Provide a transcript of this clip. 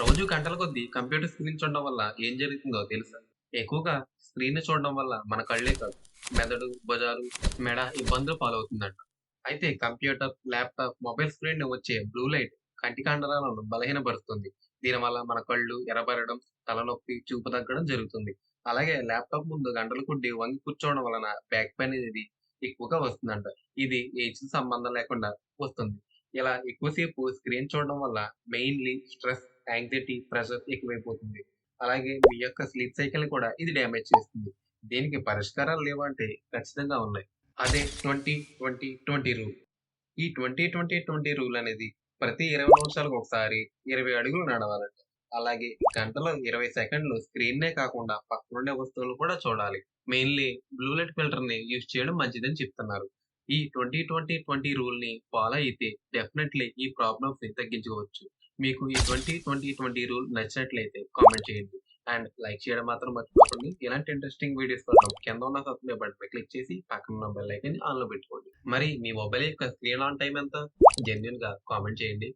రోజు గంటల కొద్దీ కంప్యూటర్ స్క్రీన్ చూడడం వల్ల ఏం జరుగుతుందో తెలుసా? ఎక్కువగా స్క్రీన్ చూడడం వల్ల మన కళ్ళే కాదు మెదడు భుజాలు మెడ ఇబ్బందులు పాలవుతుందంట. అయితే కంప్యూటర్ ల్యాప్టాప్ మొబైల్ స్క్రీన్ వచ్చే బ్లూ లైట్ కంటి కండరాలను బలహీనపరుస్తుంది. దీనివల్ల మన కళ్ళు ఎరబడడం తలనొప్పి చూపు తగ్గడం జరుగుతుంది. అలాగే ల్యాప్టాప్ ముందు గంటలు కొద్ది వంగి కూర్చోవడం వలన బ్యాక్ పెయిన్ అనేది ఎక్కువగా వస్తుందంట. ఇది ఏజ్ సంబంధం లేకుండా వస్తుంది. ఇలా ఎక్కువసేపు స్క్రీన్ చూడడం వల్ల మెయిన్లీ స్ట్రెస్ యాంగ్జైటీ ప్రెషర్ ఎక్కువైపోతుంది. అలాగే మీ యొక్క స్లీప్ సైకిల్ని కూడా ఇది డ్యామేజ్ చేస్తుంది. దీనికి పరిష్కారాలు లేవంటే ఖచ్చితంగా ఉన్నాయి. అదే ట్వంటీ ట్వంటీ ట్వంటీ రూల్ ఈ ట్వంటీ ట్వంటీ ట్వంటీ రూల్ అనేది ప్రతి ఇరవై నిమిషాలకు ఒకసారి ఇరవై అడుగులు నడవాలంట. అలాగే గంటలో ఇరవై సెకండ్లు స్క్రీన్నే కాకుండా పక్కనుండే వస్తువులు కూడా చూడాలి. మెయిన్లీ బ్లూ లైట్ ఫిల్టర్ని యూజ్ చేయడం మంచిదని చెప్తున్నారు. ఈ ట్వంటీ ట్వంటీ ట్వంటీ రూల్ని ఫాలో అయితే డెఫినెట్లీ ఈ ప్రాబ్లమ్స్ని తగ్గించుకోవచ్చు. మీకు ఈ ట్వంటీ ట్వంటీ ట్వంటీ రూల్ నచ్చినట్లయితే కామెంట్ చేయండి. అండ్ లైక్ చేయడం మాత్రం మర్చిపోకండి. ఇలాంటి ఇంట్రెస్టింగ్ వీడియోస్ కోసం కింద ఉన్న సబ్స్క్రైబ్ బటన్ క్లిక్ చేసి పక్కన ఉన్న బెల్ ఐకన్ ఆన్లో పెట్టుకోండి. మరి మీ మొబైల్ యొక్క స్క్రీన్ ఆన్ టైం ఎంత? జెన్యున్గా కామెంట్ చేయండి.